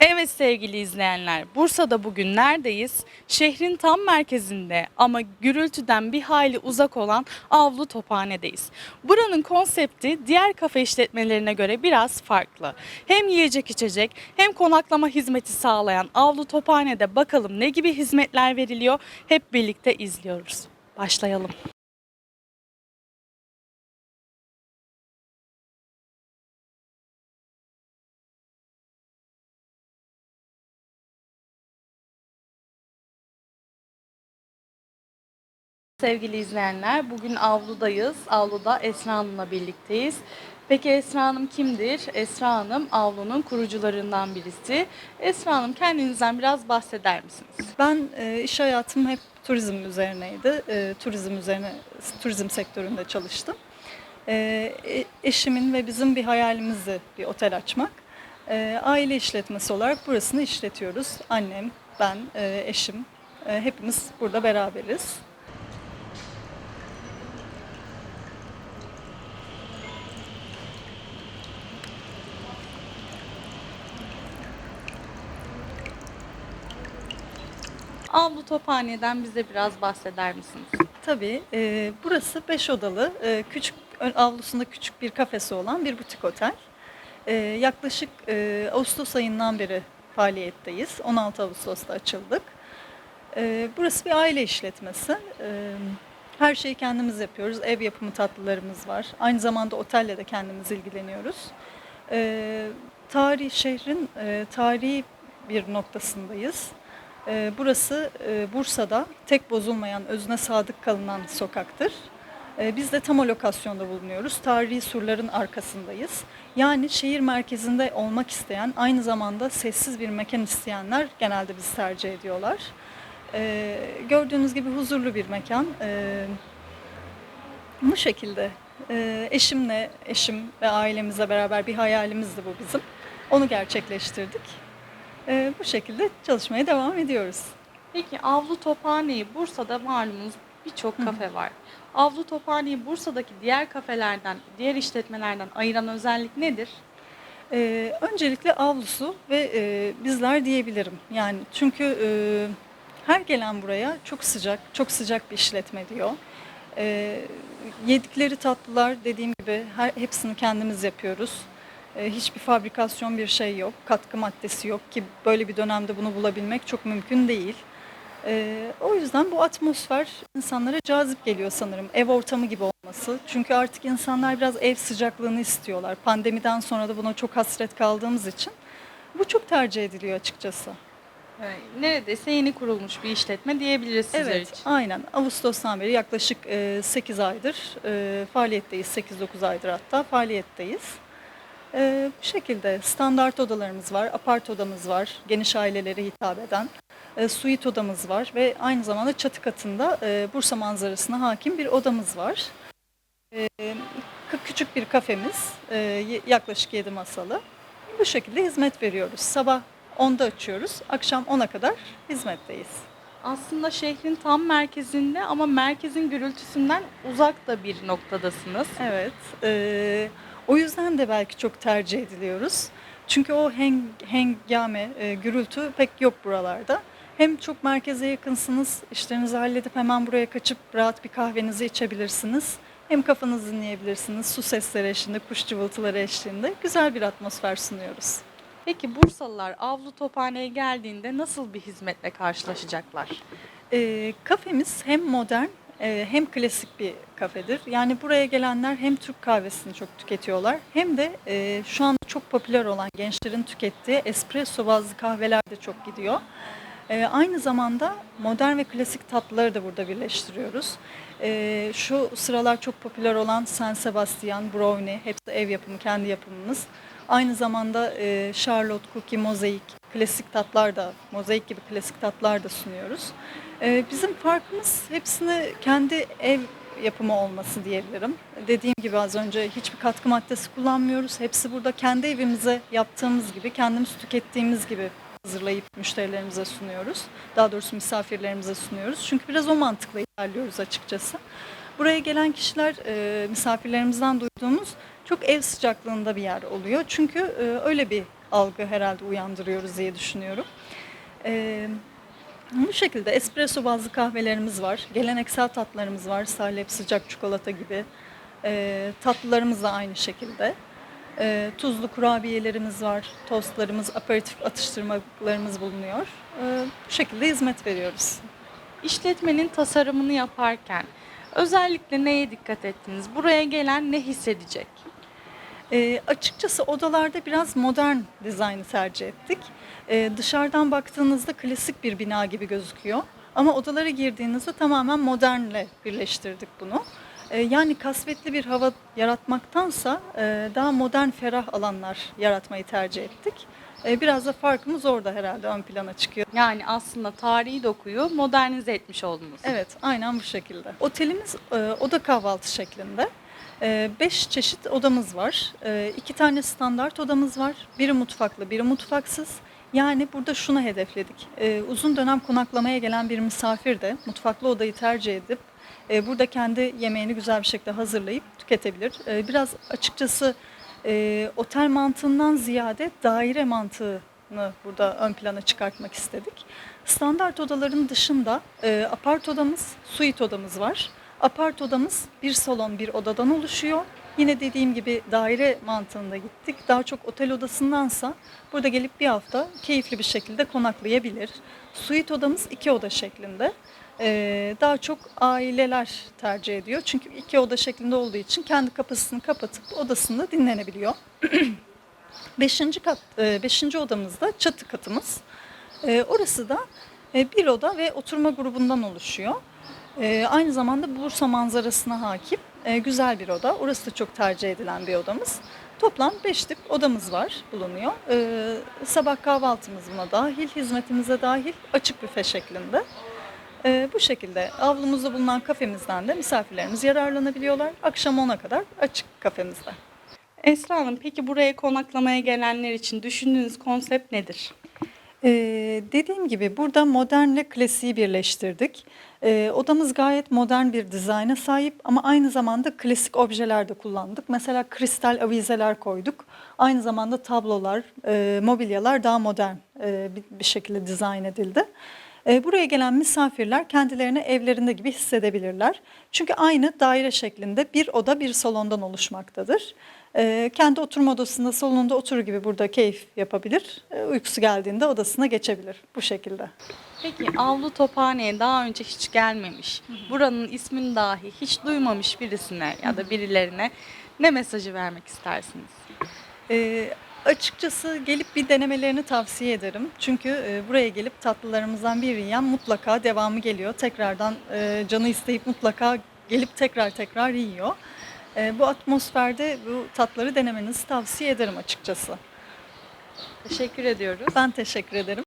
Evet sevgili izleyenler, Bursa'da bugün neredeyiz? Şehrin tam merkezinde ama gürültüden bir hayli uzak olan Avlu Tophane'deyiz. Buranın konsepti diğer kafe işletmelerine göre biraz farklı. Hem yiyecek içecek hem konaklama hizmeti sağlayan Avlu Tophane'de bakalım ne gibi hizmetler veriliyor hep birlikte izliyoruz. Başlayalım. Sevgili izleyenler, bugün avludayız. Avluda Esra Hanım'la birlikteyiz. Peki Esra Hanım kimdir? Esra Hanım avlunun kurucularından birisi. Esra Hanım kendinizden biraz bahseder misiniz? Ben e, iş hayatım hep turizm üzerineydi. E, turizm üzerine, turizm sektöründe çalıştım. E, e- eşimin ve bizim bir hayalimizdi bir otel açmak. E, aile işletmesi olarak burasını işletiyoruz. Annem, ben, e, eşim, e, hepimiz burada beraberiz. Avlu Tophane'den bize biraz bahseder misiniz? Tabii, e, burası 5 odalı, e, küçük avlusunda küçük bir kafesi olan bir butik otel. E, yaklaşık e, Ağustos ayından beri faaliyetteyiz. 16 Ağustos'ta açıldık. E, burası bir aile işletmesi. E, her şeyi kendimiz yapıyoruz. Ev yapımı tatlılarımız var. Aynı zamanda otelle de kendimiz ilgileniyoruz. E, tarih şehrin e, tarihi bir noktasındayız. Ee, Burası e, Bursa'da tek bozulmayan, özüne sadık kalınan sokaktır. Ee, Biz de tam o lokasyonda bulunuyoruz. Tarihi surların arkasındayız. Yani şehir merkezinde olmak isteyen, aynı zamanda sessiz bir mekan isteyenler genelde bizi tercih ediyorlar. Ee, Gördüğünüz gibi huzurlu bir mekan. Bu şekilde Ee, eşimle, eşim ve ailemizle beraber bir hayalimizdi bu bizim. Onu gerçekleştirdik. Ee, Bu şekilde çalışmaya devam ediyoruz. Peki Avlu Tophane'yi Bursa'da malumunuz birçok kafe var. Avlu Tophane'yi Bursa'daki diğer kafelerden, diğer işletmelerden ayıran özellik nedir? Ee, öncelikle avlusu ve e, bizler diyebilirim. Yani çünkü e, her gelen buraya çok sıcak, çok sıcak bir işletme diyor. Ee, yedikleri tatlılar dediğim gibi her, hepsini kendimiz yapıyoruz. Ee, hiçbir fabrikasyon bir şey yok, katkı maddesi yok ki böyle bir dönemde bunu bulabilmek çok mümkün değil. Ee, o yüzden bu atmosfer insanlara cazip geliyor sanırım. Ev ortamı gibi olması. Çünkü artık insanlar biraz ev sıcaklığını istiyorlar. Pandemiden sonra da buna çok hasret kaldığımız için. Bu çok tercih ediliyor açıkçası. Evet, neredeyse yeni kurulmuş bir işletme diyebiliriz sizler Evet, için. aynen. Ağustos'tan beri yaklaşık e, 8 aydır e, faaliyetteyiz. 8-9 aydır hatta faaliyetteyiz. E, bu şekilde standart odalarımız var, apart odamız var, geniş ailelere hitap eden. E, suite odamız var ve aynı zamanda çatı katında e, Bursa manzarasına hakim bir odamız var. E, küçük bir kafemiz, e, yaklaşık 7 masalı. Bu şekilde hizmet veriyoruz. Sabah 10'da açıyoruz, akşam 10'a kadar hizmetteyiz. Aslında şehrin tam merkezinde ama merkezin gürültüsünden uzak da bir noktadasınız. Evet. eee, o yüzden de belki çok tercih ediliyoruz. Çünkü o heng, hengame, e, gürültü pek yok buralarda. Hem çok merkeze yakınsınız, işlerinizi halledip hemen buraya kaçıp rahat bir kahvenizi içebilirsiniz. Hem kafanızı dinleyebilirsiniz, su sesleri eşliğinde, kuş cıvıltıları eşliğinde güzel bir atmosfer sunuyoruz. Peki Bursalılar Avlu Tophane'ye geldiğinde nasıl bir hizmetle karşılaşacaklar? E, kafemiz hem modern hem klasik bir kafedir. Yani buraya gelenler hem Türk kahvesini çok tüketiyorlar hem de e, şu anda çok popüler olan gençlerin tükettiği espresso bazlı kahveler de çok gidiyor. E, aynı zamanda modern ve klasik tatlıları da burada birleştiriyoruz. E, şu sıralar çok popüler olan San Sebastian, Brownie, hepsi ev yapımı, kendi yapımımız. Aynı zamanda e, Charlotte, Cookie, Mozaik, klasik tatlar da, mozaik gibi klasik tatlar da sunuyoruz. E, bizim farkımız hepsini kendi ev yapımı olması diyebilirim. Dediğim gibi az önce hiçbir katkı maddesi kullanmıyoruz. Hepsi burada kendi evimize yaptığımız gibi, kendimiz tükettiğimiz gibi hazırlayıp müşterilerimize sunuyoruz. Daha doğrusu misafirlerimize sunuyoruz. Çünkü biraz o mantıkla ilerliyoruz açıkçası. Buraya gelen kişiler e, misafirlerimizden duyduğumuz çok ev sıcaklığında bir yer oluyor. Çünkü e, öyle bir algı herhalde uyandırıyoruz diye düşünüyorum. Ee, bu şekilde espresso bazlı kahvelerimiz var. Geleneksel tatlarımız var. Salep, sıcak çikolata gibi. Ee, tatlılarımız da aynı şekilde. Tuzlu kurabiyelerimiz var. Tostlarımız, aperatif atıştırmalarımız bulunuyor. Bu şekilde hizmet veriyoruz. İşletmenin tasarımını yaparken özellikle neye dikkat ettiniz? Buraya gelen ne hissedecek? Ee, açıkçası odalarda biraz modern dizaynı tercih ettik. Ee, dışarıdan baktığınızda klasik bir bina gibi gözüküyor. Ama odalara girdiğinizde tamamen modernle birleştirdik bunu. Ee, yani kasvetli bir hava yaratmaktansa e, daha modern, ferah alanlar yaratmayı tercih ettik. Ee, biraz da farkımız orada herhalde ön plana çıkıyor. Yani aslında tarihi dokuyu modernize etmiş oldunuz. Evet, aynen bu şekilde. Otelimiz e, oda kahvaltı şeklinde. E, beş çeşit odamız var. E, iki tane standart odamız var. Biri mutfaklı, biri mutfaksız. Yani burada şunu hedefledik. E, uzun dönem konaklamaya gelen bir misafir de mutfaklı odayı tercih edip e, burada kendi yemeğini güzel bir şekilde hazırlayıp tüketebilir. Biraz açıkçası e, otel mantığından ziyade daire mantığını burada ön plana çıkartmak istedik. Standart odaların dışında e, apart odamız, suite odamız var. Apart odamız bir salon, bir odadan oluşuyor. Yine dediğim gibi daire mantığında gittik. Daha çok otel odasındansa burada gelip bir hafta keyifli bir şekilde konaklayabilir. Suite odamız iki oda şeklinde. E, daha çok aileler tercih ediyor. Çünkü iki oda şeklinde olduğu için kendi kapısını kapatıp odasında dinlenebiliyor. Beşinci kat, e, beşinci odamızda çatı katımız. E, orası da e, bir oda ve oturma grubundan oluşuyor. E, aynı zamanda Bursa manzarasına hakim e, güzel bir oda. Orası da çok tercih edilen bir odamız. Toplam 5 tip odamız var, bulunuyor. E, sabah kahvaltımız buna dahil, hizmetimize dahil, açık büfe şeklinde. E, bu şekilde avlumuzda bulunan kafemizden de misafirlerimiz yararlanabiliyorlar. Akşam 10'a kadar açık kafemizde. Esra Hanım peki buraya konaklamaya gelenler için düşündüğünüz konsept nedir? Ee, dediğim gibi burada modernle klasiği birleştirdik. Ee, odamız gayet modern bir dizayna sahip ama aynı zamanda klasik objeler de kullandık. Mesela kristal avizeler koyduk. Aynı zamanda tablolar, e, mobilyalar daha modern e, bir, bir şekilde dizayn edildi. E, Buraya gelen misafirler kendilerini evlerinde gibi hissedebilirler. Çünkü aynı daire şeklinde bir oda bir salondan oluşmaktadır. E, Kendi oturma odasında salonunda oturur gibi burada keyif yapabilir. E, Uykusu geldiğinde odasına geçebilir bu şekilde. Peki Avlu Tophane'ye daha önce hiç gelmemiş, buranın ismini dahi hiç duymamış birisine ya da birilerine ne mesajı vermek istersiniz? E, açıkçası gelip bir denemelerini tavsiye ederim. Çünkü e, buraya gelip tatlılarımızdan bir yiyen mutlaka devamı geliyor. Tekrardan e, canı isteyip mutlaka gelip tekrar tekrar yiyor. E, bu atmosferde bu tatları denemenizi tavsiye ederim açıkçası. Teşekkür ediyoruz. Ben teşekkür ederim.